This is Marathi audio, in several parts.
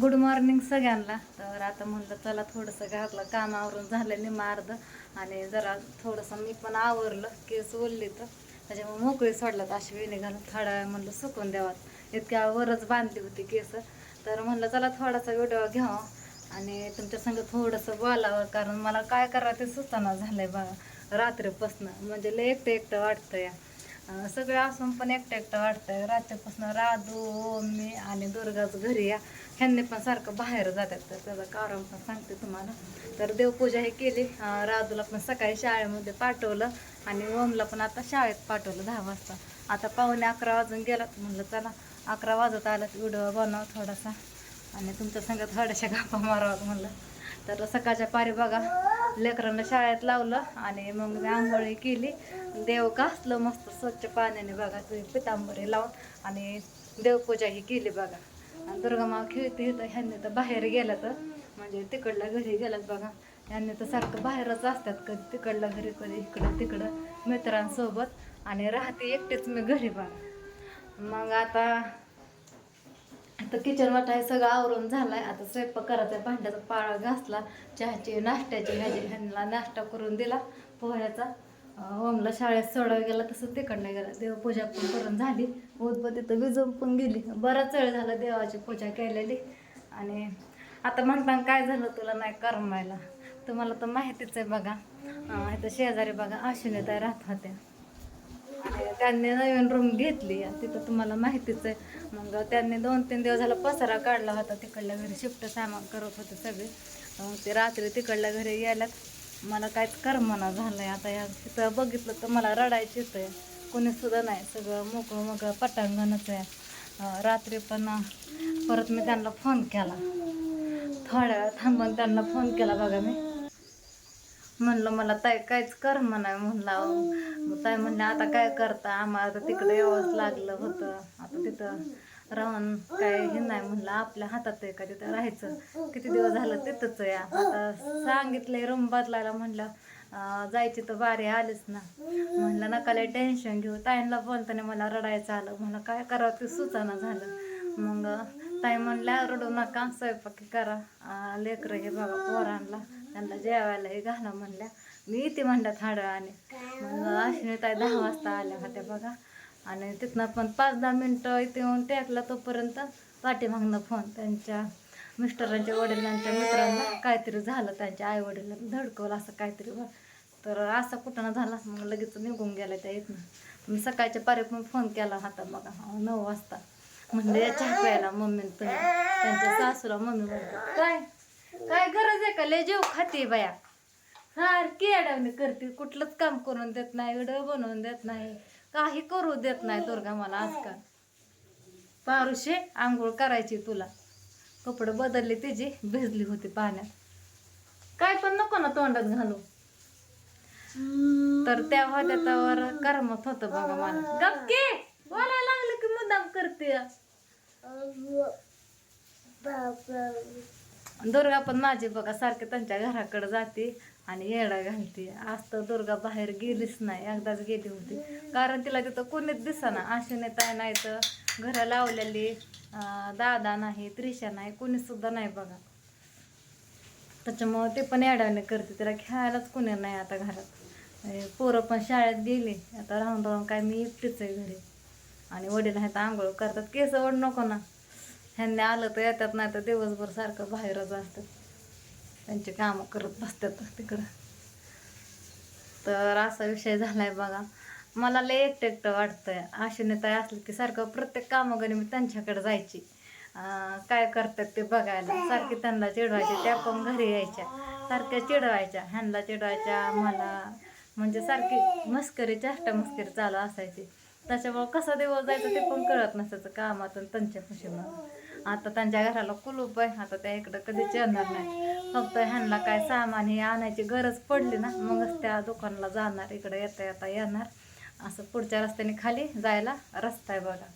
गुड मॉर्निंग सगळ्यांना. तर आता म्हणलं चला थोडंसं घरातलं काम आवरून झालं निम्म अर्ध आणि जरा थोडंसं मी पण आवरलं केस ओलली तर. त्याच्यामुळे मोकळी सोडलं अशी वेणी घालून थोडा वेळ म्हणलं सुकून द्यावात. इतक्या वरच बांधली होती केस. तर म्हणलं चला थोडासा व्हिडिओ घ्यावा हो. आणि तुमच्या संग थोडंसं बोलावं कारण मला काय करावं ते सुचना झालंय बघा रात्रीपासनं. म्हणजे लय एकटं एकटं वाटतं या सगळं असून पण एकटं एकटं वाटतंय. रात्रीपासून राधू मी आणि दुर्गाच घरी या. ह्यांनी पण सारखं बाहेर जातात. तर त्याचं कारण पण सांगते तुम्हाला. तर देवपूजा हे केली. राधूला पण सकाळी शाळेमध्ये पाठवलं आणि ओमला पण आता शाळेत पाठवलं दहा वाजता. आता पाहुणे अकरा वाजून गेलात. म्हणलं चला अकरा वाजत आलं व्हिडिओ बनव थोडासा. आणि तुमच्या संग थोड्याशा गप्पा मारावं म्हणलं. तर सकाळच्या पारी बघा. लेकरांना शाळेत लावलं आणि मग मी आंघोळी केली. देव घासलं मस्त स्वच्छ पाण्याने बघा तुम्ही पितांबरी लावून आणि देवपूजा ही केली बघा. आणि दुर्गामा खेळते तर ह्यांनी तर बाहेर गेलं तर म्हणजे तिकडल्या घरी गेलात बघा. यांनी तर सारखं बाहेरच असतात कधी तिकडल्या घरी कधी इकडं तिकडं मित्रांसोबत. आणि राहते एकटेच मी घरी बघा. मग आता आता किचन वाटा हे सगळं आवरून झालाय. आता स्वयंपाक करायचा भांड्याचा पाळा घासला चहाची नाश्त्याची ह्याची ह्यांना नाश्ता करून दिला पोह्याचा. ओमला शाळेत सोडायला गेला तसं तिकडनं गेला. देवपूजा पण करून झाली. उदबत्ती तर विजून पण गेली. बराच वेळ झाला देवाची पूजा केलेली. आणि आता म्हणताना काय झालं तुला नाही करमायला तुम्हाला तर माहितीच आहे बघा. इथं शेजारी बघा आशिनीताई राहत होत्या. त्यांनी नवीन रूम घेतली तिथं तुम्हाला माहितीच आहे. मग त्यांनी दोन तीन दिवस झाला पसारा काढला होता. तिकडल्या घरी शिफ्ट सामान करत होते सगळे. मग ते रात्री तिकडल्या घरी यायला मला काहीच करमना झालंय. आता या तिथं बघितलं तर मला रडायची आहे. कोणी सुद्धा नाही. सगळं मोकळं मोकळं पटांगणच आहे. रात्री पण परत मी त्यांना फोन केला. थोड्या वेळ थांबून त्यांना फोन केला बघा मी. म्हणलं मला ताई काहीच कर म्हणाय म्हणला. ताई म्हणले आता काय करता? आम्हाला तर तिकडे यावंच लागलं होतं. आता तिथं राहून काय हे नाही म्हणलं आपल्या हातात आहे का तिथं राहायचं? किती दिवस झालं तिथंच या आता सांगितलंय रूम बदलायला म्हणलं जायची तर बारी आलीच ना. म्हणलं नका टेन्शन घेऊ. ताईंना बोलताना मला रडायचं आलं. म्हणलं काय करावं? ते सुचना झालं. मग ताई म्हणल्या रडू नका स्वयंपाक करा. लेकरं हे बघा पोरांना त्यांना जेवायलाही घाला म्हणल्या. मी इथे म्हणल्या थोड्या आणि मग अश्विनी ताई दहा वाजता आल्या होत्या बघा. आणि तिथनं पण पाच दहा मिनटं इथे येऊन टेकला तोपर्यंत पाठीमागनं फोन त्यांच्या मिस्टरांच्या वडिलांच्या मित्रांना काहीतरी झालं. त्यांच्या आई वडिलांना धडकवलं असं काहीतरी तर असं कुठं ना झाला मग लगेच निघून गेला त्या इथनं. मी सकाळच्या पारी पण फोन केला होता बघा. नऊ वाजता. म्हणजे या चहा प्यायला मम्मी तुम्ही त्यांच्या सासूला मम्मी म्हणतो काय? काय गरज आहे का? लय जेव खाते बाया. सारखी अडवणी करते. कुठलंच काम करून देत नाही व्हिडिओ बनवून देत नाही काही करू देत नाही दुर्गा मला आजकाल. पारुशे आंघोळ करायची तुला. कपडे बदलले तिची भिजली होती पाण्यात. काय पण नको ना तोंडात घालू. तर त्या होत्या त्यावर करमत होतं बघा मला. गपके! बोलायला लागलं की मुद्दाम करते. दुर्गा पण माझी बघा सारखी त्यांच्या घराकडे जाते आणि येडा घालते. आज तर दुर्गा बाहेर गेलीच नाही एकदाच गेली होती. कारण तिला तिथं कोणीच दिसना आशिने ताई नाही तर घरा लावलेली दादा नाही त्रिशा नाही कोणीच सुद्धा नाही बघा. त्याच्यामुळं ते पण येड्याने करते तिला खेळायलाच कोणी नाही आता घरात. पोरं पण शाळेत गेली आता राहून राहून काय मी एकटीच आहे घरी. आणि वडील आहेत आंघोळ करतात केस ओढ नको ना. ह्यांनी आलं तर येतात नाही तर दिवसभर सारखं बाहेरच असतात त्यांचे कामं करत बसतात तिकडं. तर असा विषय झालाय बघा. मला लय एकटं एकटं वाटतंय. आशिने ताई असलं की सारखं प्रत्येक कामाकडे मी त्यांच्याकडे जायची. काय करतात ते बघायला. सारखी त्यांना चिडवायचे त्या पण घरी यायच्या. सारख्या चिडवायच्या ह्यांना चिडवायच्या मला. म्हणजे सारखी मस्करी चाष्टा मस्करी चालू असायची. त्याच्यामुळं कसा दिवस जायचं ते पण कळत नसायचं कामातून त्यांच्या खुशीनं आता त्यांच्या घराला कुलूप आहे. आता त्या इकडं कधीच येणार नाही. फक्त ह्यांना काय सामान हे आणायची गरज पडली ना मगच त्या दुकानाला जाणार इकडं येता येता येणार. असं पुढच्या रस्त्याने खाली जायला रस्ता आहे बघा.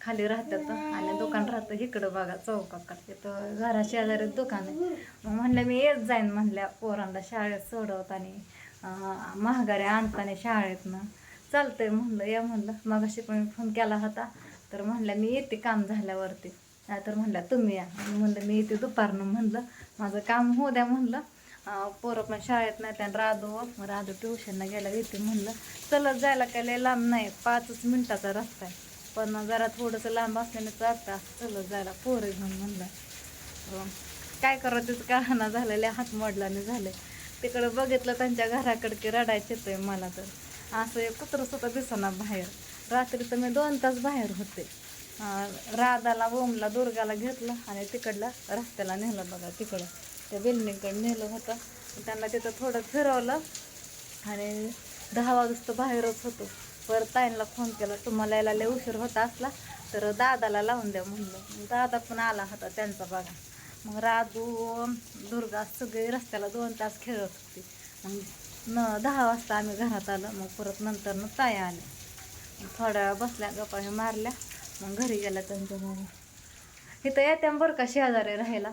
खाली राहतात आणि दुकान राहतं इकडं बघा चौकाकडे. तर घरा शेजारीच दुकान आहे. मग म्हणलं मी येत जाईन म्हणल्या पोरांना शाळेत सोडवताना महागारी आणताना शाळेतनं चालतंय म्हणलं या म्हणलं. मग पण फोन केला होता. तर म्हणलं मी येते काम झाल्यावरती. नाहीतर म्हणल्या तुम्ही या. म्हणलं मी येते दुपारनं म्हणलं माझं काम होऊ द्या म्हणलं. पोरं पण शाळेत नाही त्या राधू मग राधू ट्युशनला गेला येते म्हणलं चलत जायला काय लय लांब नाही पाचच मिनटाचा रस्ता आहे. पण जरा थोडंसं लांब असल्याने चालतं चलत जायला. पोरं घेऊन म्हणलं काय करावं तिचं कळाना झालेले हात मोडलाने झाले तिकडं बघितलं त्यांच्या घराकडे की रडायचे येतंय मला तर. असं एक कुत्रं सुद्धा दिसना बाहेर. रात्री तर मी दोन तास बाहेर होते. राधाला ओमला दुर्गाला घेतलं आणि तिकडला रस्त्याला नेलं बघा तिकडं. त्या बिल्डिंगकडे नेलं होतं. त्यांना तिथं थोडं फिरवलं आणि दहा वाजता बाहेरच होतो. परत ताईंना फोन केला तुम्हाला यायला लय उशीर होता असला तर दादाला लावून द्या म्हणलं. मग दादा पण आला होता त्यांचा बघा. मग राधू दुर्गा सगळी रस्त्याला दोन तास खेळत होती. मग न दहा वाजता आम्ही घरात आलो. मग परत नंतर न ताई आल्या. थोड्या बसल्या गप्पा मारल्या. मग घरी गेल्या त्यांच्या घरी इथं येत्या बरं का शेजारी राहायला.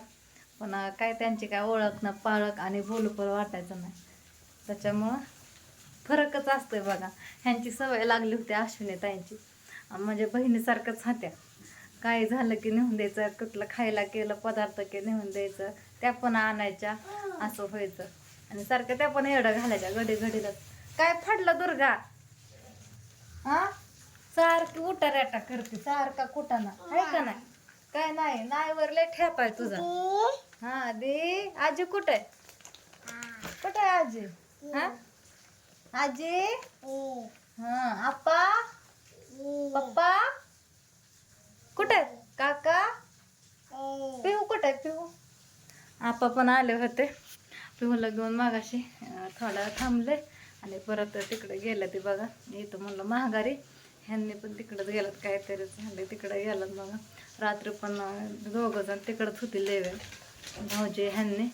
पण काय त्यांची काय ओळख ना पाळख आणि बोलपर वाटायचं नाही. त्याच्यामुळं फरकच असतोय बघा. ह्यांची सवय लागली होती अश्विनी ताईंची. म्हणजे बहिणीसारखंच हात्या काय झालं की नेऊन द्यायचं कुठलं खायला केलं पदार्थ की नेऊन द्यायचं त्या पण आणायच्या असं व्हायचं. आणि सारखं त्या पण एवढं घालायच्या घडी घडीला काय फाडलं दुर्गा? हा सारखी उटाऱ्याटा करते सारखा कुटाना. आहे का नाही? काय नाही नाही वर लय ठेप आहे तुझा. हा दे. आजी कुठे? कुठे आहे आजी? हा. आजी? हा. आप्पा? पप्पा? कुठे? आहेत? काका पिहू कुठे आहे पिहू? आप्पा पण आले होते. पिहूला घेऊन मागाशी थोडा थांबले. आणि परत तिकडे गेले ते बघा. इथं म्हणलं महागारी ह्यांनी पण तिकडंच गेलात काहीतरी झाले तिकडं गेलात बघा. रात्री पण दोघं जण तिकडंच होती लेवे भाऊजी ह्यांनी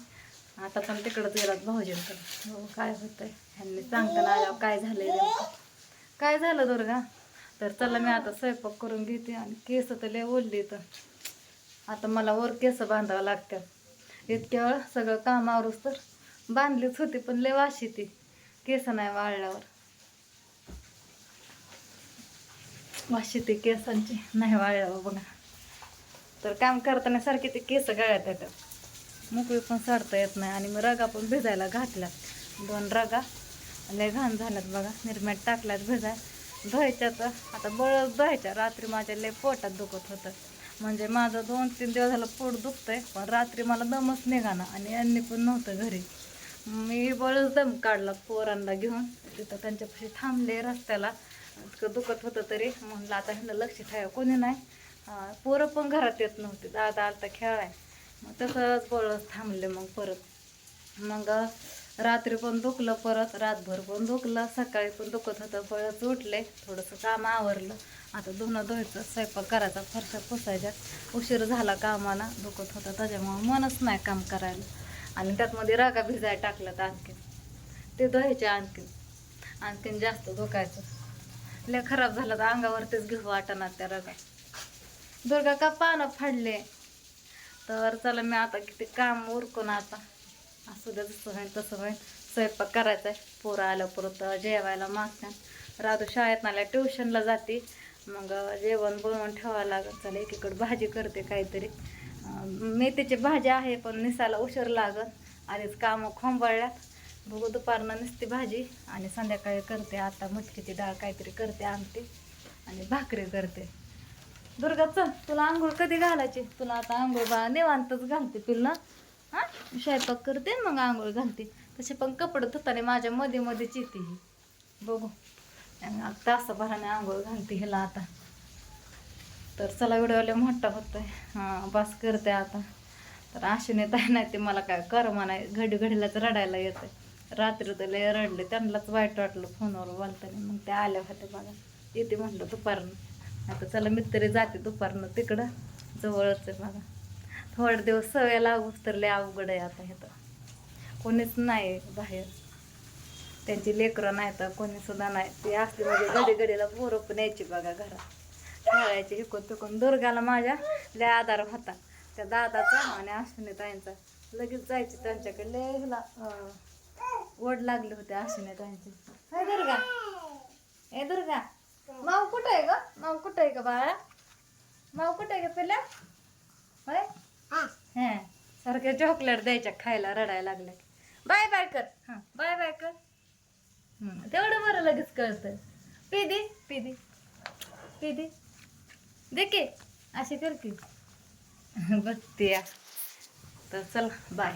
आता पण तिकडंच गेलात भाऊजींकडे. हो काय होतंय? ह्यांनी सांगताना आल्यावर काय झालंय काय झालं दुर्गा? तर चला मी आता स्वयंपाक करून घेते आणि केस तर लय ओढली तर आता मला वर केस बांधावं लागतात इतक्या वेळ सगळं काम आवरूस तर? बांधलीच होती पण लय वाशी ती. केस नाही वाळल्यावर. वाशी ते केसांची. नाही वाळल्यावर बघा तर काम करताना सारखे ते केस गळ्यात येतात. मोकळी पण साडता येत नाही आणि मग रगा पण भिजायला घातल्यात. दोन रगा. लय घाण झाल्यात बघा. निर्म्यात टाकल्यात भिजाय तर आता बळच धुवायच्या. रात्री माझ्या लय पोटात दुखत होतं. म्हणजे माझं दोन तीन दिवस झालं पोट दुखतंय पण रात्री मला दमच निघाना आणि यांनी पण नव्हतं घरी. मी बळच दम काढला पोरांना घेऊन. तिथं त्यांच्यापाशी थांबले रस्त्याला. इतकं दुखत होतं तरी म्हणलं आता ह्यांना लक्ष ठेवा कोणी नाही. पोरं पण घरात येत नव्हते. दादा आलता खेळाय मग तसंच बळच थांबले मग परत. मग रात्री पण दुखलं परत रातभर पण दुखलं सकाळी पण दुखत होतं बळच उठले थोडंसं काम आवरलं. आता धुणं धुवायचं स्वयंपाक करायचा फरशा पुसायच्या उशीर झाला कामाला दुखत होता त्याच्यामुळं मनच नाही काम करायला. आणि त्यातमध्ये रागा भिजाय टाकलं तर आणखीन. ते धुवायचे आणखीन. आणखीन जास्त धुकायचं लय खराब झालं तर अंगावरतीच घेऊ वाटणार त्या रगा. दुर्गा का पानं फाडले? तर चला मी आता किती काम उरकून आता. असू द्या जसं होईल तसं होईल. स्वयंपाक करायचा आहे पोरं आलं परत जेवायला मागतात. राधू शाळेत नाल्या ट्युशनला जाते. मग जेवण बनवून ठेवावं लागत चला एकीकडं भाजी करते काहीतरी. मेथीची भाजी आहे पण निसायला उशीर लागत आधीच कामं खोंबाळल्यात. बघू दुपारनं नसते भाजी आणि संध्याकाळी करते. आता मटकीची डाळ काहीतरी करते आमटी आणि भाकरी करते. दुर्गा चल तुला आंघोळ कधी घालायची? तुला आता आंघोळ बा निवांतच घालते पिल्ला. हा? स्वयंपाक करते मग आंघोळ घालते. तसे पण कपडे धुताने माझ्या मध्ये मध्येच येते ही. बघू. तासाभराने आंघोळ घालते हिला आता. तर चला व्हिडिओला मोठा होतोय. हां बस करते आता. तर अशी ताई नाही ते मला काय कर नाही घडी घडीलाच रडायला येते रात्री तर लय रडले. त्यांनाच वाईट वाटलं फोनवर बोलताना. मग ते आल्या होत्या बघा. येते म्हटलं दुपारनं. आता चला मी तरी जाते दुपारनं. तिकडं जवळच आहे बघा. थोडे दिवस सवय लागूच तर लय अवघड आहे आता इथं कोणीच नाही बाहेर. त्यांची लेकरं नाही तर कोणी सुद्धा नाही. ते असली म्हणजे घडी घडीला पोरं पण यायची बघा घरात. खेळायचे इकून तिकून. दुर्गाला माझ्या लय आधार होता. त्या दादाचा आणि अश्विनी ताईंचा लगेच जायची त्यांच्याकडे लय हिला ओढ होते होती नाही ताईंची. हाय दुर्गा. हे दुर्गा माऊ कुठं आहे ग? माऊ कुठं आहे का बाळा? माऊ कुठं आहे का पिल्या होय? हा सारखे चॉकलेट द्यायच्या खायला रडायला लागले. बाय बाय कर. हां बाय बाय कर. तेवढं बरं लगेच कळतं पिदी पिदी पिदी. दे अशी करते बघते या. तर चल बाय